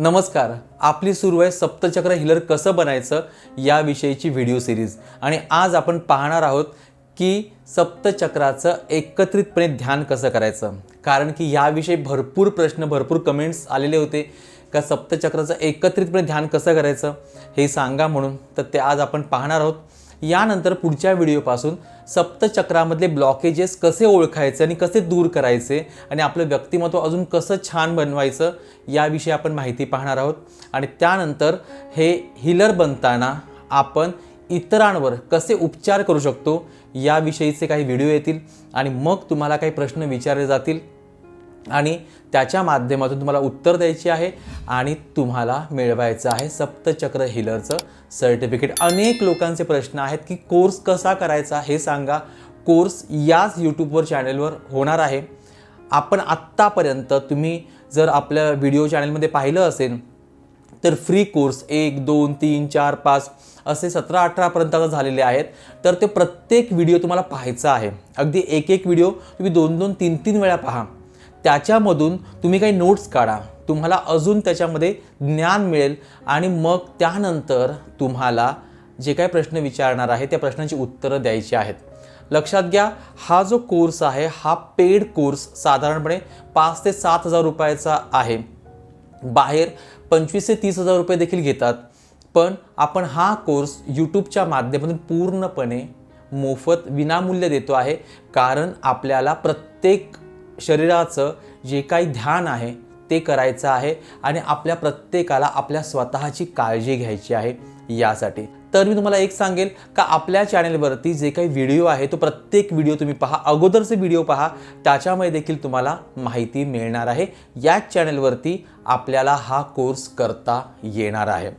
नमस्कार. आपली सुरू आहे सप्तचक्र हिलर कसं बनायचं याविषयीची व्हिडिओ सिरीज. आणि आज आपण पाहणार आहोत की सप्तचक्राचं एकत्रितपणे ध्यान कसं करायचं. कारण की याविषयी भरपूर प्रश्न भरपूर कमेंट्स आलेले होते का सप्तचक्राचं एकत्रितपणे ध्यान कसं करायचं हे सांगा म्हणून. तर ते आज आपण पाहणार आहोत. यानंतर पुढच्या व्हिडिओपासून सप्तचक्रामधले ब्लॉकेजेस कसे ओळखायचे आणि कसे दूर करायचे आणि आपलं व्यक्तिमत्व अजून कसं छान बनवायचं याविषयी आपण माहिती पाहणार आहोत. आणि त्यानंतर हे हिलर बनताना आपण इतरांवर कसे उपचार करू शकतो याविषयीचे काही व्हिडिओ येतील. आणि मग तुम्हाला काही प्रश्न विचारले जातील. आणि त्याच्या माध्यमातून तुम्हाला उत्तर द्यायची आहे आणि तुम्हाला मिळवायचं आहे सप्तचक्र हिलरचं सर्टिफिकेट अनेक लोकांचे प्रश्न आहेत की कोर्स कसा करायचा हे सांगा. कोर्स याच यूट्यूबवर चॅनलवर होणार आहे. आपण आत्तापर्यंत तुम्ही जर आपल्या व्हिडिओ चॅनलमध्ये पाहिलं असेल तर फ्री कोर्स एक दोन तीन चार पाच असे सतरा अठरापर्यंत झालेले आहेत. तर ते प्रत्येक व्हिडिओ तुम्हाला पाहायचा आहे. अगदी एक एक व्हिडिओ तुम्ही दोन दोन तीन तीन वेळा पहा. त्याच्यामधून तुम्ही काही नोट्स काढा. तुम्हाला अजून त्याच्यामध्ये ज्ञान मिळेल आणि मग त्यानंतर तुम्हाला जे काही प्रश्न विचारणार आहे त्या प्रश्नांची उत्तरं द्यायची आहेत. लक्षात घ्या हा जो कोर्स आहे हा पेड कोर्स साधारणपणे पाच ते सात हजार रुपयाचा आहे. बाहेर पंचवीस ते तीस हजार रुपये देखील घेतात. पण आपण हा कोर्स यूट्यूबच्या माध्यमातून पूर्णपणे मोफत विनामूल्य देतो आहे. कारण आपल्याला प्रत्येक शरीराचं जे काही ध्यान आहे ते करायचं आहे आणि आपल्या प्रत्येकाला आपल्या स्वतःची काळजी घ्यायची आहे यासाठी. तर मी तुम्हाला एक सांगेल का आपल्या चॅनेलवरती जे काही व्हिडिओ आहे तो प्रत्येक व्हिडिओ तुम्ही पहा अगोदरचे व्हिडिओ पहा त्याच्यामध्ये देखील तुम्हाला माहिती मिळणार आहे. याच चॅनेलवरती आपल्याला हा कोर्स करता येणार आहे.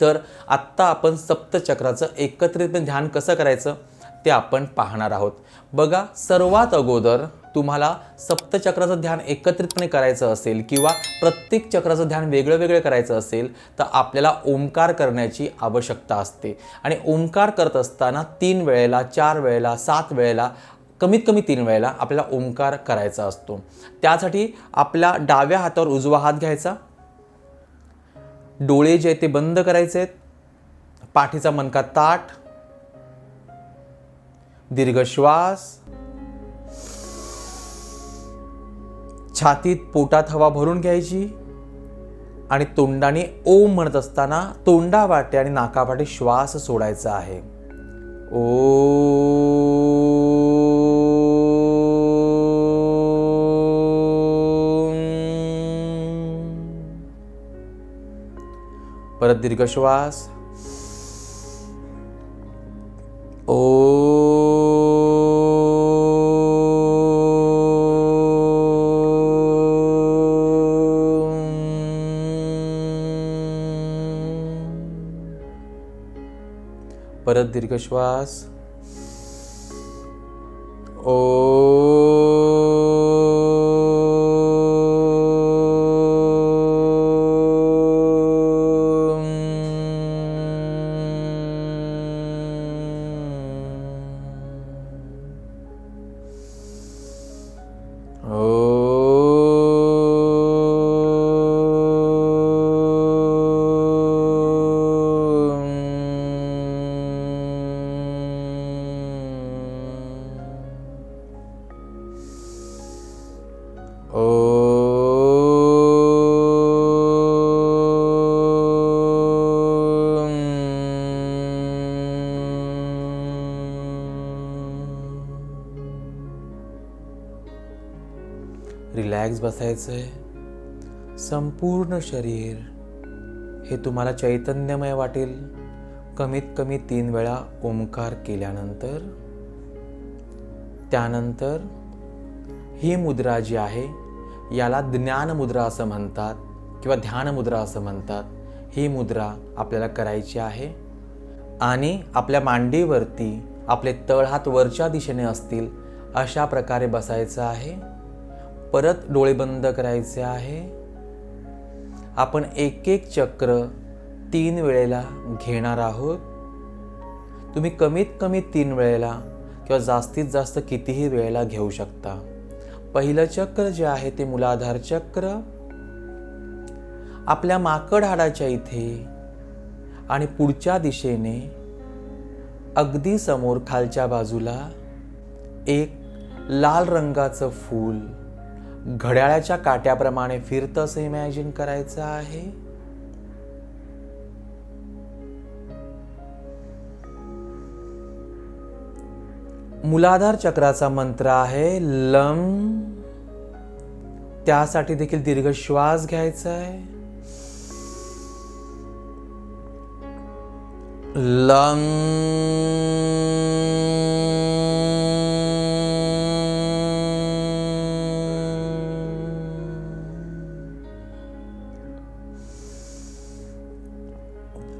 तर आत्ता आपण सप्तचक्राचं एकत्रितपणे ध्यान कसं करायचं ते आपण पाहणार आहोत. बघा सर्वात अगोदर तुम्हाला सप्तचक्राचं ध्यान एकत्रितपणे करायचं असेल किंवा प्रत्येक चक्राचं ध्यान वेगळं वेगळं करायचं असेल तर आपल्याला ओंकार करण्याची आवश्यकता असते. आणि ओंकार करत असताना तीन वेळेला चार वेळेला सात वेळेला कमीत कमी तीन वेळेला आपल्याला ओंकार करायचा असतो. त्यासाठी आपल्या डाव्या हातावर उजवा हात घ्यायचा. डोळे जे आहेत ते बंद करायचे आहेत. पाठीचा मनका ताट दीर्घ श्वास. छातीत पोटात हवा भरून घ्यायची आणि तोंडाने ओम म्हणत असताना तोंडावाटे आणि नाकावाटे श्वास सोडायचा आहे. ओ परत दीर्घ श्वास. ओ परत दीर्घश्वास रिलॅक्स बसायचं आहे. संपूर्ण शरीर हे तुम्हाला चैतन्यमय वाटेल. कमीत कमी तीन वेळा ओंकार केल्यानंतर त्यानंतर ही मुद्रा जी आहे याला ज्ञान मुद्रा असं म्हणतात किंवा ध्यान मुद्रा असं म्हणतात. ही मुद्रा आपल्याला करायची आहे. आणि आपल्या मांडीवरती आपले तळहात वरच्या दिशेने असतील अशा प्रकारे बसायचं आहे. परत डोळे बंद करायचे आहे. आपण एक एक चक्र तीन वेळेला घेणार आहोत. तुम्ही कमीत कमी तीन वेळेला किंवा जास्तीत जास्त कितीही वेळेला घेऊ शकता. पहिलं चक्र जे आहे ते मुलाधार चक्र. आपल्या माकड हाडाच्या इथे आणि पुढच्या दिशेने अगदी समोर खालच्या बाजूला एक लाल रंगाचं फूल घड्याळाच्या काट्याप्रमाणे फिरतं असं इमॅजिन करायचं आहे? मूलाधार चक्राचा मंत्र आहे लम. त्यासाठी देखील दीर्घ श्वास घ्यायचा आहे.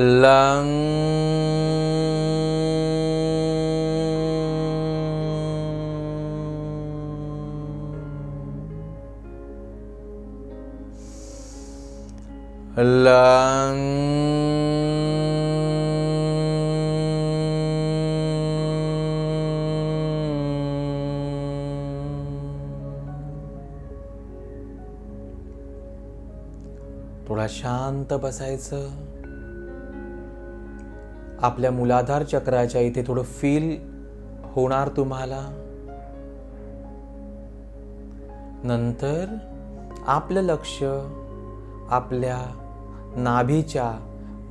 लंग लंग थोडा शांत बसायचं. आपल्या मुलाधार चक्राच्या इथे थोडं फील होणार तुम्हाला? नंतर आपलं लक्ष आपल्या नाभीच्या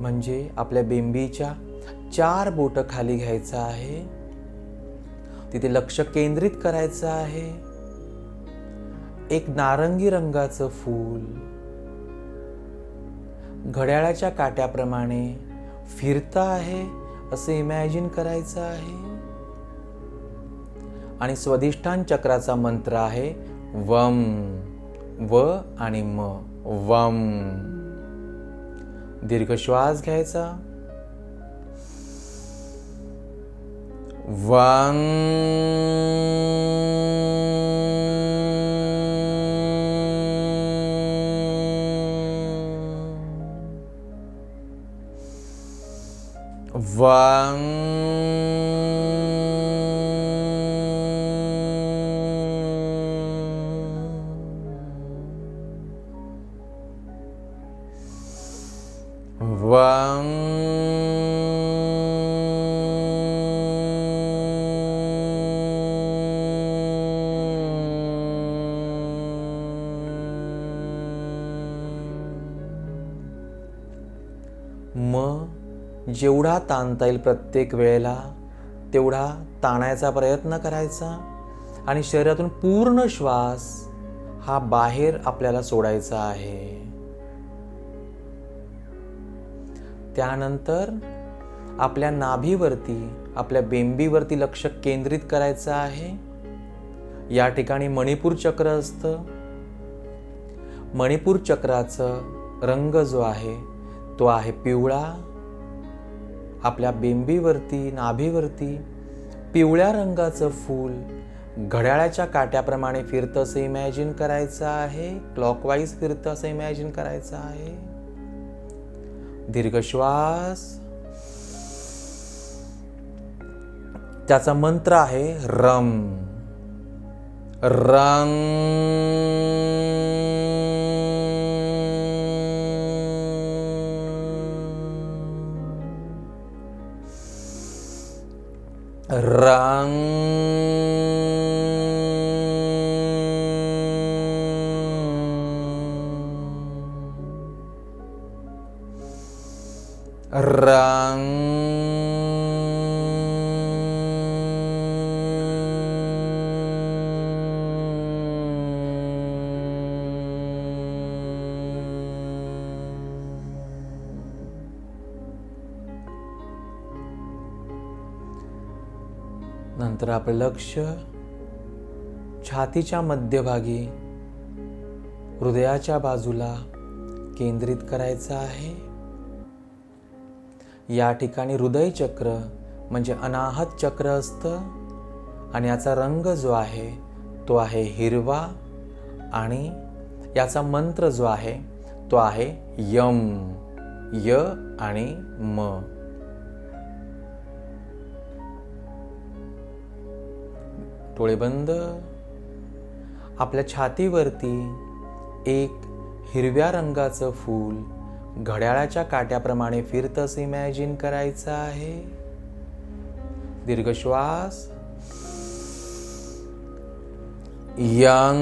म्हणजे आपल्या बेंबीच्या चार बोटं खाली घ्यायचं आहे. तिथे लक्ष केंद्रित करायचं आहे. एक नारंगी रंगाचं फूल. घड्याळाच्या काट्याप्रमाणे फिरता आहे असं इमॅजिन करायचं आहे. आणि स्वधिष्ठान चक्राचा मंत्र आहे वम व आणि म वम. दीर्घ श्वास घ्यायचा. वंग वंग मग जेवढा ताणता येईल प्रत्येक वेळेला तेवढा ताणायचा प्रयत्न करायचा आणि शरीरातून पूर्ण श्वास हा बाहेर आपल्याला सोडायचा आहे. त्यानंतर आपल्या नाभीवरती आपल्या बेंबीवरती लक्ष केंद्रित करायचं आहे. या ठिकाणी मणिपूर चक्र असतं. मणिपूर चक्राचं रंग जो आहे तो आहे पिवळा. आपल्या बेंबीवरती नाभीवरती पिवळ्या रंगाचं फूल घड्याळाच्या काट्याप्रमाणे फिरतं असं इमॅजिन करायचं आहे? क्लॉकवाईज फिरतं असं इमॅजिन करायचं आहे? दीर्घ श्वास त्याचा मंत्र आहे रम. रंग. रंग नंतर आपलं लक्ष छातीच्या मध्यभागी हृदयाच्या बाजूला केंद्रित करायचं आहे. या ठिकाणी हृदय चक्र म्हणजे अनाहत चक्र असतं आणि याचा रंग जो आहे तो आहे हिरवा आणि याचा मंत्र जो आहे तो आहे यम य आणि म. डोळे बंद. आपल्या छातीवरती एक हिरव्या रंगाचं फूल घड्याळाच्या काट्याप्रमाणे फिरतं असं इमॅजिन करायचं आहे. दीर्घ श्वास. yang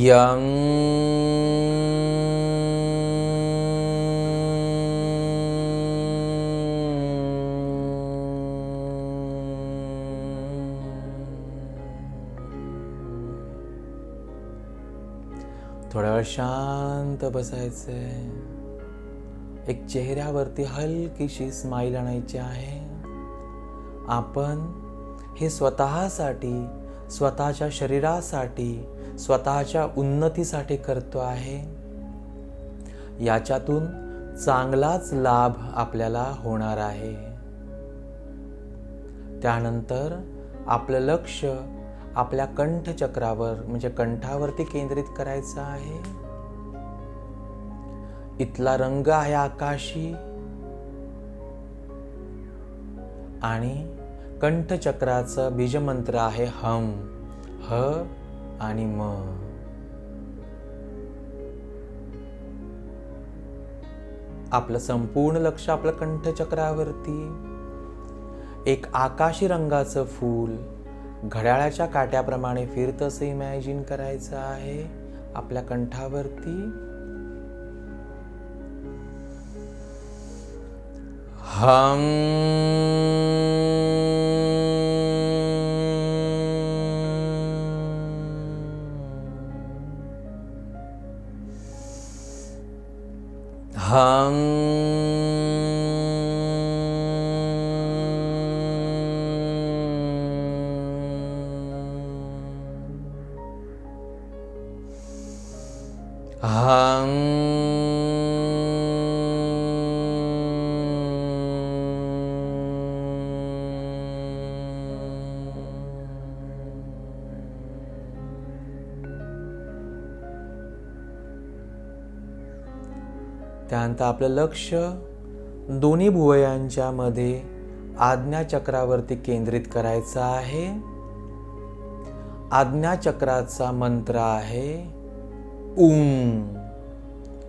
यं शांत बसायचंय. एक चेहऱ्यावरती हलकीशी स्माईल आणायची आहे. आपण हे स्वतःसाठी स्वतःच्या शरीरासाठी स्वतःच्या उन्नतीसाठी करतो आहे. याच्यातून चांगलाच लाभ आपल्याला होणार आहे. त्यानंतर आपलं लक्ष आपल्या कंठचक्रावर म्हणजे कंठावरती केंद्रित करायचं आहे. इथला रंग आहे आकाशी. आणि कंठचक्राचं बीजमंत्र आहे हम ह आणि म. आपलं संपूर्ण लक्ष आपलं कंठचक्रावरती. एक आकाशी रंगाचं फूल घड्याळाच्या काट्याप्रमाणे फिरत असं इमॅजिन करायचं आहे. आपल्या कंठावरती. हम हम हम त्यानंतर आपलं लक्ष दोन्ही भुवयांच्या मध्ये आज्ञाचक्रावरती केंद्रित करायचं आहे. आज्ञाचक्राचा मंत्र आहे उम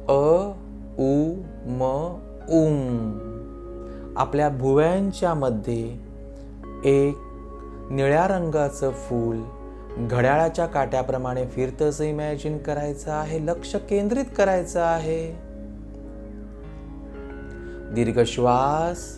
अ उ म उम आपल्या भुवयांच्या मध्ये एक निळ्या रंगाचं फूल घड्याळाच्या काट्याप्रमाणे फिरतं असं इमॅजिन करायचं आहे लक्ष केंद्रित करायचं आहे. दीर्घ श्वास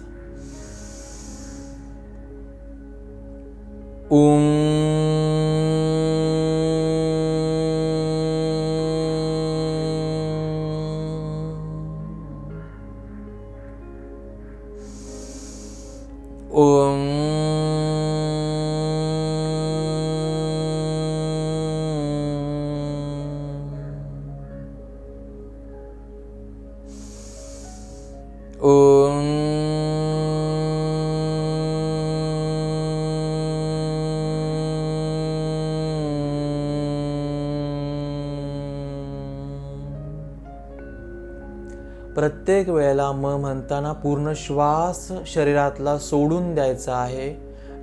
प्रत्येक वेळेला म म्हणताना पूर्ण श्वास शरीरातला सोडून द्यायचा आहे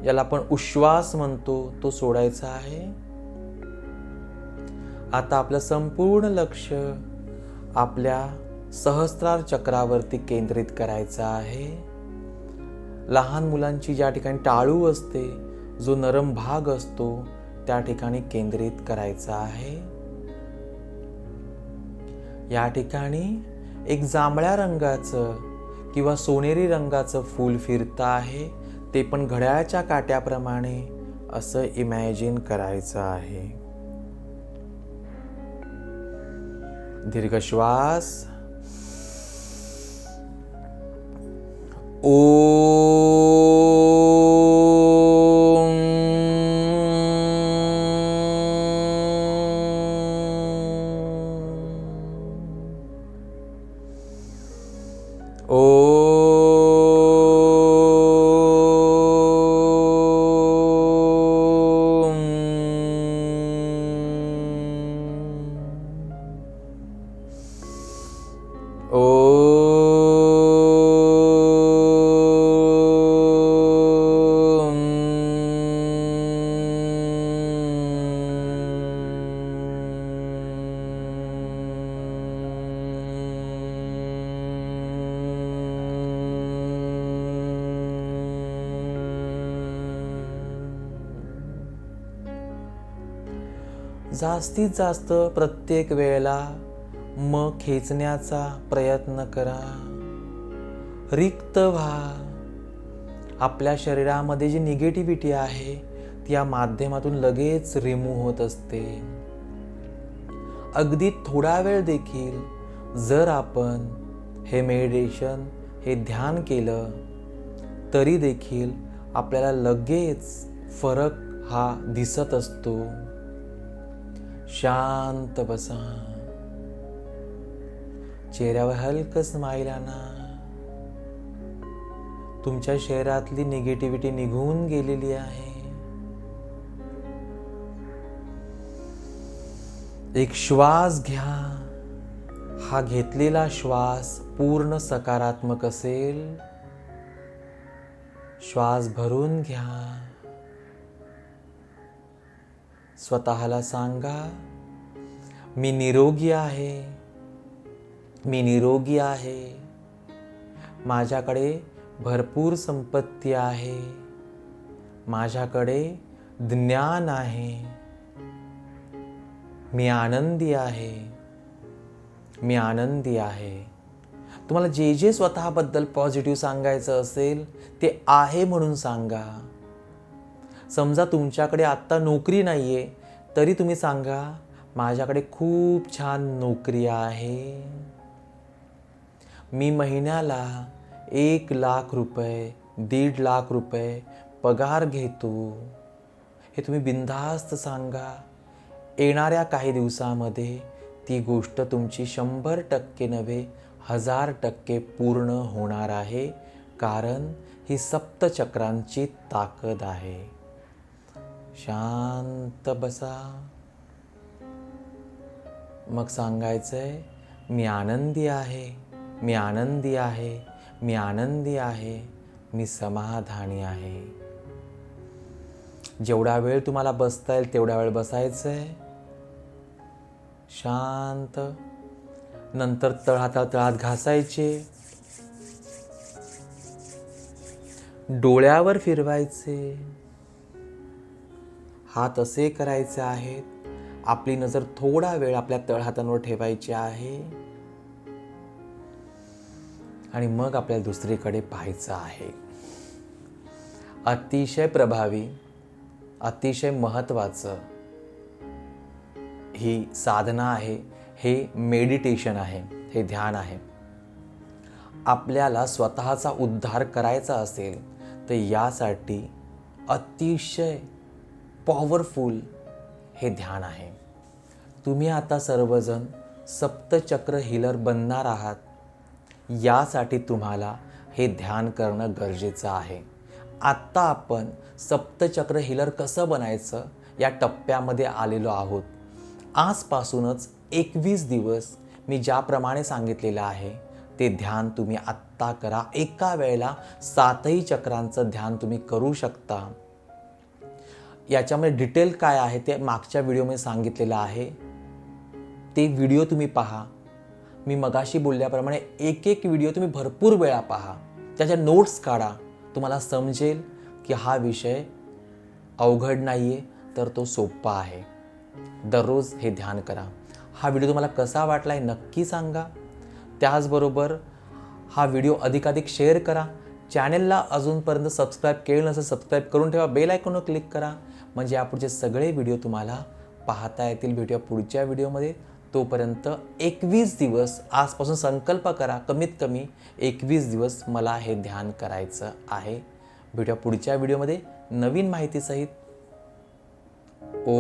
ज्याला आपण उश्वास म्हणतो तो सोडायचा आहे. आता आपलं संपूर्ण लक्ष आपल्या सहस्त्रार चक्रावरती केंद्रित करायचं आहे. लहान मुलांची ज्या ठिकाणी टाळू असते जो नरम भाग असतो त्या ठिकाणी केंद्रित करायचा आहे. या ठिकाणी एक जांभळ्या रंगाचं किंवा सोनेरी रंगाचं फूल फिरतं आहे ते पण घड्याळाच्या काट्याप्रमाणे असं इमॅजिन करायचं आहे. दीर्घ श्वास ओ. जास्तीत जास्त प्रत्येक वेळेला मग खेचण्याचा प्रयत्न करा. रिक्त व्हा. आपल्या शरीरामध्ये जी निगेटिव्हिटी आहे ती या माध्यमातून लगेच रिमूव्ह होत असते. अगदी थोडा वेळ देखील जर आपण हे मेडिटेशन हे ध्यान केलं तरी देखील आपल्याला लगेच फरक हा दिसत असतो. शांत बसा. चेहऱ्यावर हलकं स्माईल आणा. तुमच्या शरीरातली निगेटिव्हिटी निघून गेलेली आहे. एक श्वास घ्या. हा घेतलेला श्वास पूर्ण सकारात्मक असेल. श्वास भरून घ्या. स्वतःला सांगा मी निरोगी आहे मी निरोगी आहे. माझ्याकडे भरपूर संपत्ती आहे. माझ्याकडे ज्ञान आहे. मी आनंदी आहे. मी आनंदी आहे. तुम्हाला जे जे स्वतःबद्दल पॉझिटिव्ह सांगायचं असेल ते आहे म्हणून सांगा. समजा तुमच्याकडे आत्ता नोकरी नाही आहे तरी तुम्ही सांगा माझ्याकडे खूप छान नोकरी आहे. मी महिन्याला एक लाख रुपये दीड लाख रुपये पगार घेतो. हे तुम्ही बिनधास्त सांगा. येणाऱ्या काही दिवसामध्ये ती गोष्ट तुमची शंभर टक्के नव्हे हजार टक्के पूर्ण होणार आहे कारण ही सप्तचक्रांची ताकद आहे. शांत बसा. मग सांगायचंय मी आनंदी आहे मी आनंदी आहे मी आनंदी आहे मी समाधानी आहे. जेवढा वेळ तुम्हाला बसता येईल तेवढा वेळ बसायचंय. शांत. नंतर तळहाता तळात घासायचे. डोळ्यावर फिरवायचे. हात असे करायचे आहेत. आपली नजर थोडा वेळ आपल्या तळहातांवर ठेवायची आहे. आणि मग आपल्याला दुसरीकडे पाहायचं आहे. अतिशय प्रभावी अतिशय महत्त्वाचं ही साधना आहे. हे मेडिटेशन आहे. हे ध्यान आहे. आपल्याला स्वतःचा उद्धार करायचा असेल तर यासाठी अतिशय पॉवरफुल हे ध्यान आहे. तुम्ही आता सर्वजण सप्तचक्र हिलर बनणार आहात. यासाठी तुम्हाला हे ध्यान करणं गरजेचं आहे. आत्ता आपण सप्तचक्र हिलर कसं बनायचं या टप्प्यामध्ये आलेलो आहोत. आजपासूनच एकवीस दिवस मी ज्याप्रमाणे सांगितलेलं आहे ते ध्यान तुम्ही आत्ता करा. एका वेळेला सातही चक्रांचं ध्यान तुम्ही करू शकता. याच्यामध्ये डिटेल काय आहे ते मागच्या व्हिडिओमध्ये सांगितलेलं आहे. ते व्हिडिओ तुम्ही पहा. मी मगाशी बोलल्याप्रमाणे एक एक व्हिडिओ तुम्ही भरपूर वेळा पहा. त्याच्या नोट्स काढा. तुम्हाला समजेल की हा विषय अवघड नाही आहे तर तो सोपा आहे. दररोज हे ध्यान करा. हा व्हिडिओ तुम्हाला कसा वाटला आहे नक्की सांगा. त्याचबरोबर हा व्हिडिओ अधिकाधिक शेअर करा. चॅनेलला अजूनपर्यंत सबस्क्राईब केलं नसेल सबस्क्राईब करून ठेवा. बेल आयकॉनवर क्लिक करा. म्हणजे यापुढचे सगळे व्हिडिओ तुम्हाला पाहता येतील. भेटूया पुढच्या व्हिडिओमध्ये तोपर्यंत एकवीस दिवस आजपासून संकल्प करा कमीत कमी एकवीस दिवस मला हे ध्यान करायचं आहे. भेटूया पुढच्या व्हिडिओमध्ये नवीन माहितीसहित. ओ